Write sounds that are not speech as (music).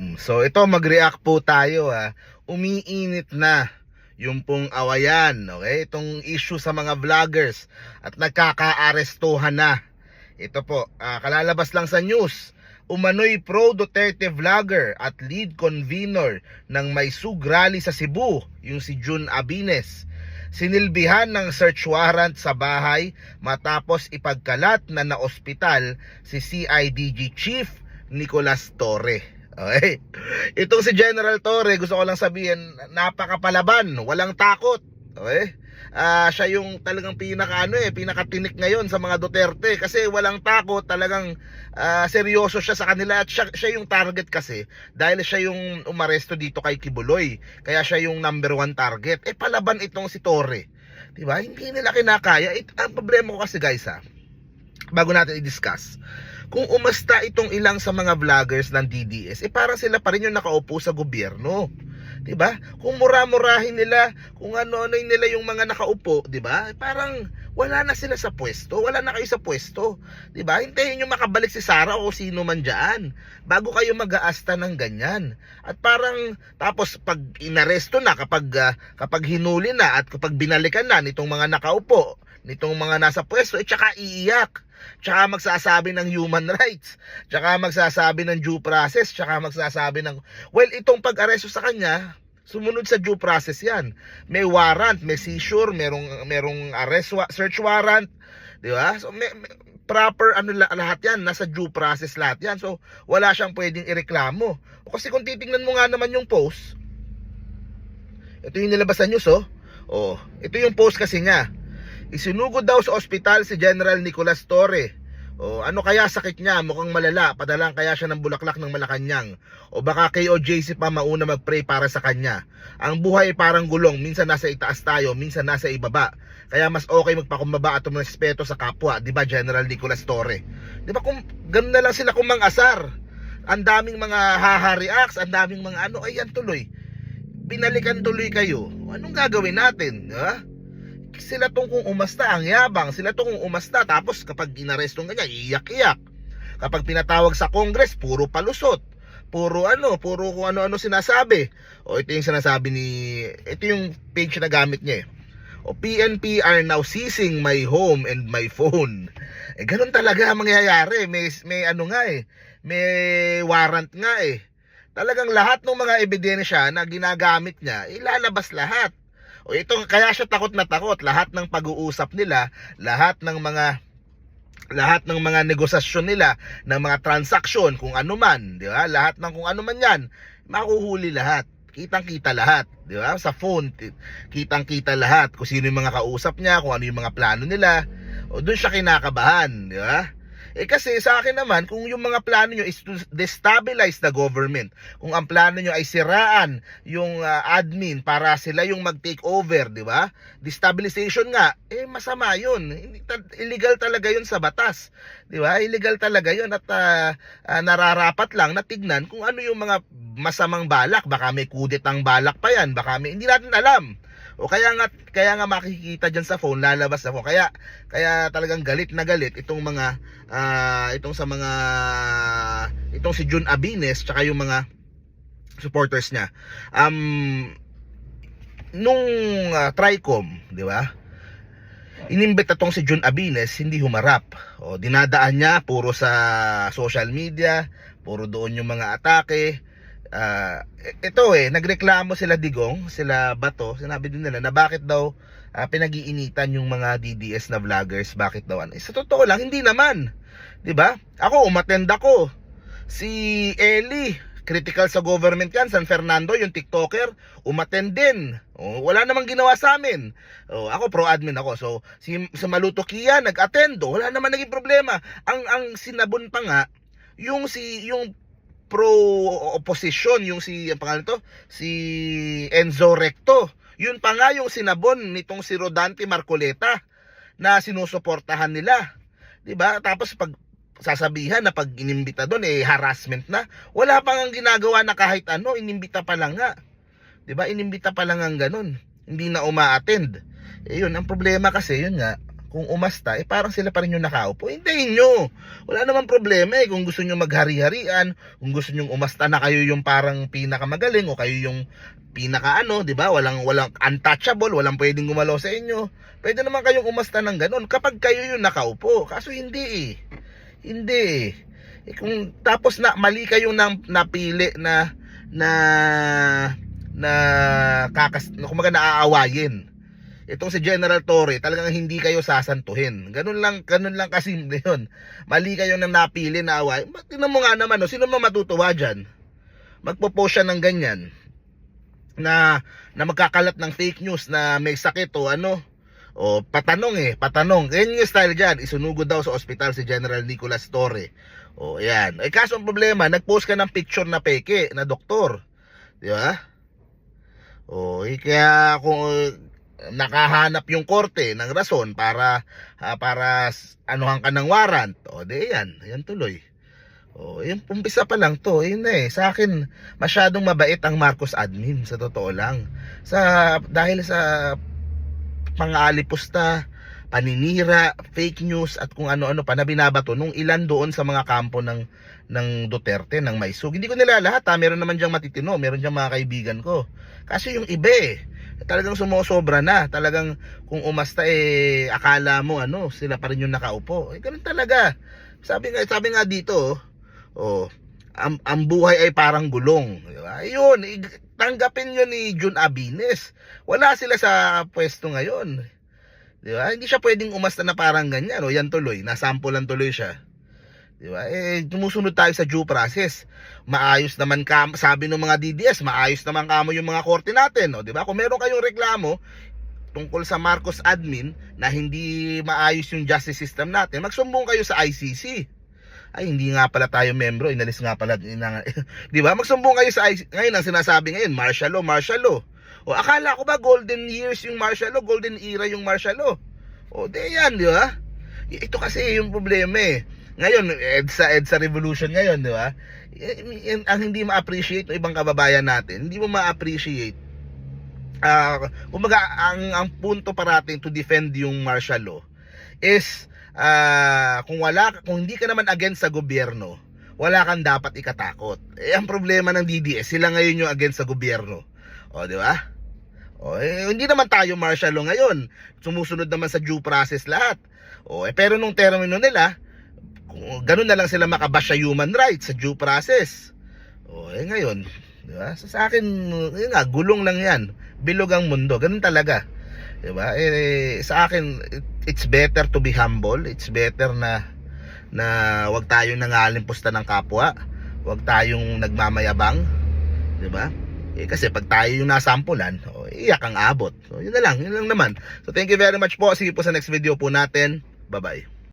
Mm, So ito mag-react po tayo ha. Umiinit na yung pong awayan, okay? Itong issue sa mga vloggers at nagkakaarestuhan na. Ito po, ah, kalalabas lang sa news. Umano'y pro Duterte vlogger at lead convener ng May Sug Rally sa Cebu, yung si June Abines. Sinilbihan ng search warrant sa bahay matapos ipagkalat na na-ospital si CIDG Chief Nicolas Torre. Okay? Itong si General Torre, gusto ko lang sabihin, napakapalaban, walang takot. Okay? Ah, siya yung talagang pinaka ano eh, pinakatinik ngayon sa mga Duterte kasi walang takot, talagang ah, seryoso siya sa kanila at siya, siya yung target kasi dahil siya yung umaresto dito kay Kibuloy. Kaya siya yung number one target. Eh palaban itong si Torre. 'Di ba? Hindi nila kinakaya. It, ang problema ko kasi guys ha, bago natin i-discuss, kung umasta itong ilang sa mga vloggers ng DDS, eh parang sila pa rin yung nakaupo sa gobyerno. 'Di ba? Kung mura-murahin nila, kung ano-ano nila yung mga nakaupo, 'di ba? Eh, Parang wala na sila sa pwesto, wala na kayo sa pwesto. 'Di ba? Hintayin niyo makabalik si Sara o sino man diyan bago kayo mag-aasta ng ganyan. At parang tapos pag inaresto na kapag ah, kapag hinuli na at kapag binalikan na nitong mga nakaupo, nitong mga nasa pwesto, eh tsaka iiyak. Tsaka magsasabi ng human rights. Tsaka magsasabi ng due process. Tsaka magsasabi ng... Well, itong pag-aresto sa kanya, sumunod sa due process yan. May warrant, may seizure, merong, merong arrest, search warrant. Di ba? So, may, may- proper ano la- lahat yan. Nasa due process lahat yan. So, wala siyang pwedeng ireklamo. Kasi kung titingnan mo nga naman yung post, ito yung nilabasan news, oh. Oh, ito yung post kasi niya. Isinugod daw sa ospital si General Nicolas Torre. O ano kaya sakit niya? Mukhang malala. Padalang kaya siya ng bulaklak ng Malacanang. O baka KOJC pa mauna mag-pray para sa kanya. Ang buhay ay parang gulong. Minsan nasa itaas tayo, minsan nasa ibaba. Kaya mas okay magpakumbaba at respeto sa kapwa. Di ba General Nicolas Torre? Di ba kung ganun na lang sila kung mang-asar. Ang daming mga haha reacts, ang daming mga ano, ay yan tuloy. Binalikan tuloy kayo. Anong gagawin natin? Ba? Sila tong kung umasta ang yabang. Sila tong kung umasta tapos kapag inaresto ganyan iyak-iyak kapag pinatawag sa congress puro palusot. Puro ano puro kung ano-ano sinasabi. O ito yung sinasabi ni ito yung page na gamit niya eh. O PNP are now seizing my home and my phone. Eh ganun talaga ang mangyayari. May, may ano nga eh. May warrant nga eh. Talagang lahat ng mga ebidensya na ginagamit niya ilalabas lahat o ito, kaya siya takot na takot. Lahat ng pag-uusap nila, lahat ng mga lahat ng mga negosasyon nila, ng mga transaksyon, kung ano man, di ba? Lahat ng kung ano man yan, makuhuli lahat. Kitang-kita lahat, di ba? Sa phone, kitang-kita lahat. Kung sino yung mga kausap niya, kung ano yung mga plano nila. O doon siya kinakabahan, di ba? Eh kasi sa akin naman, kung yung mga plano nyo is to destabilize the government, kung ang plano nyo ay siraan yung ah, admin para sila yung mag-take over, di ba? Destabilization nga, eh masama yun. Illegal talaga yun sa batas. Di ba? Illegal talaga yun at ah, ah, nararapat lang na tignan kung ano yung mga masamang balak. Baka may kudetang balak pa yan. Baka may, hindi natin alam. O kaya nga kaya nga makikita diyan sa phone lalabas phone. Kaya kaya talagang galit na galit itong mga ah, itong sa mga itong si Jun Abines tsaka yung mga supporters niya. Um nung ah, Tricom, di ba? Inimbita tong si Jun Abines, hindi humarap. O dinadaan niya puro sa social media, puro doon yung mga atake. Ah, ito eh, nagreklamo sila Digong, sila Bato, sinabi din nila na bakit daw ah, pinag-iinitan yung mga DDS na vloggers, bakit daw ano. Eh, sa totoo lang, hindi naman. 'Di ba? Ako, umattend ako. Si Eli, critical sa government yan, San Fernando, yung TikToker, umattend din. Oh, wala namang ginawa sa amin. Oh, ako pro-admin ako. So, si, si Maluto Kia nag-attend, oh, wala naman naging problema. Ang ang sinabon pa nga yung si yung pro opposition yung si ang pangalan to si Enzo Recto. Yun pa nga yung sinabon nitong si Rodante Marcoleta na sinusuportahan nila. 'di ba? Tapos pag sasabihan na pag inimbita doon eh harassment na. Wala pang ang ginagawa na kahit ano inimbita pa lang nga. 'di ba? Inimbita pa lang ang ganun. Hindi na uma-attend. Eh yun ang problema kasi yun nga kung umasta, eh parang sila pa rin yung nakaupo. Hintayin nyo. Wala namang problema eh. Kung gusto nyo maghari-harian, kung gusto nyo umasta na kayo yung parang pinakamagaling o kayo yung pinaka ano, 'di ba? Walang walang untouchable, walang pwedeng gumalaw sa inyo. Pwede naman kayong umasta ng ganun kapag kayo yung nakaupo. Kaso hindi eh. Hindi. Eh, kung tapos na mali kayong nang napili na na na kakas kumaga naaawayin. Itong si General Torre, talagang hindi kayo sasantuhin. Ganun lang, ganun lang kasi 'yun. Mali kayo nang napili na away. Tingnan mo nga naman, no, sino man matutuwa diyan? Magpo-post siya ng ganyan na na magkakalat ng fake news na may sakit o ano o patanong eh, patanong. Ganyan yung style dyan. Isunugod daw sa ospital si General Nicolas Torre. O yan. Eh kaso ang problema, nag-post ka ng picture na peke, na doktor. Di ba? O eh, kaya kung nakahanap yung korte ng rason para ah, para anuhan ka ng warrant. O di yan, yan tuloy. O, yung umpisa pa lang to, yun eh. Sa akin, masyadong mabait ang Marcos admin, sa totoo lang. Sa, dahil sa pang-aalipusta, paninira, fake news, at kung ano-ano pa na binabato nung ilan doon sa mga kampo ng ng Duterte, ng Maisug. Hindi ko nila lahat ha, meron naman diyang matitino, meron diyang mga kaibigan ko. Kasi yung iba eh, talagang sumusobra na. Talagang kung umasta eh, akala mo ano, sila pa rin yung nakaupo. Eh, ganun talaga. Sabi nga, sabi nga dito, oh, ang, ang buhay ay parang gulong. Di ba? Yun, i- tanggapin yun ni Jun Abines. Wala sila sa pwesto ngayon. Di ba? Hindi siya pwedeng umasta na parang ganyan. O, yan tuloy. Nasampulan tuloy siya. Di ba? Eh, tumusunod tayo sa due process. Maayos naman ka, sabi ng mga DDS, maayos naman kamo yung mga korte natin. O, di ba? Kung meron kayong reklamo, tungkol sa Marcos admin na hindi maayos yung justice system natin, magsumbong kayo sa ICC. Ay, hindi nga pala tayo membro, inalis nga pala. Ina, (laughs) di ba? Magsumbong kayo sa ICC. Ngayon, ang sinasabi ngayon, martial law, martial law. O, akala ko ba golden years yung martial law, golden era yung martial law? O, di yan, di ba? Ito kasi yung problema eh. Ngayon, EDSA, EDSA revolution ngayon, di ba? Y- Ang hindi ma-appreciate ng ibang kababayan natin, hindi mo ma-appreciate ah kumbaga ang ang punto parating to defend yung martial law is ah kung wala kung hindi ka naman against sa gobyerno wala kang dapat ikatakot. Eh ang problema ng DDS sila ngayon yung against sa gobyerno. O di ba? O eh, hindi naman tayo martial law ngayon. Sumusunod naman sa due process lahat. O eh pero nung termino nila ganun na lang sila makabash sa human rights sa due process o eh ngayon Di ba? So, sa akin, yun nga, gulong lang yan. Bilog ang mundo. Ganun talaga. Di ba? Eh, sa akin, it- it's better to be humble. It's better na na wag tayong nangalimpusta ng kapwa. Wag tayong nagmamayabang. Di ba? Eh, kasi pag tayo yung nasampulan, oh, iyak ang abot. So, yun na lang. Yun lang naman. So, thank you very much po. Sige po sa next video po natin. Bye-bye.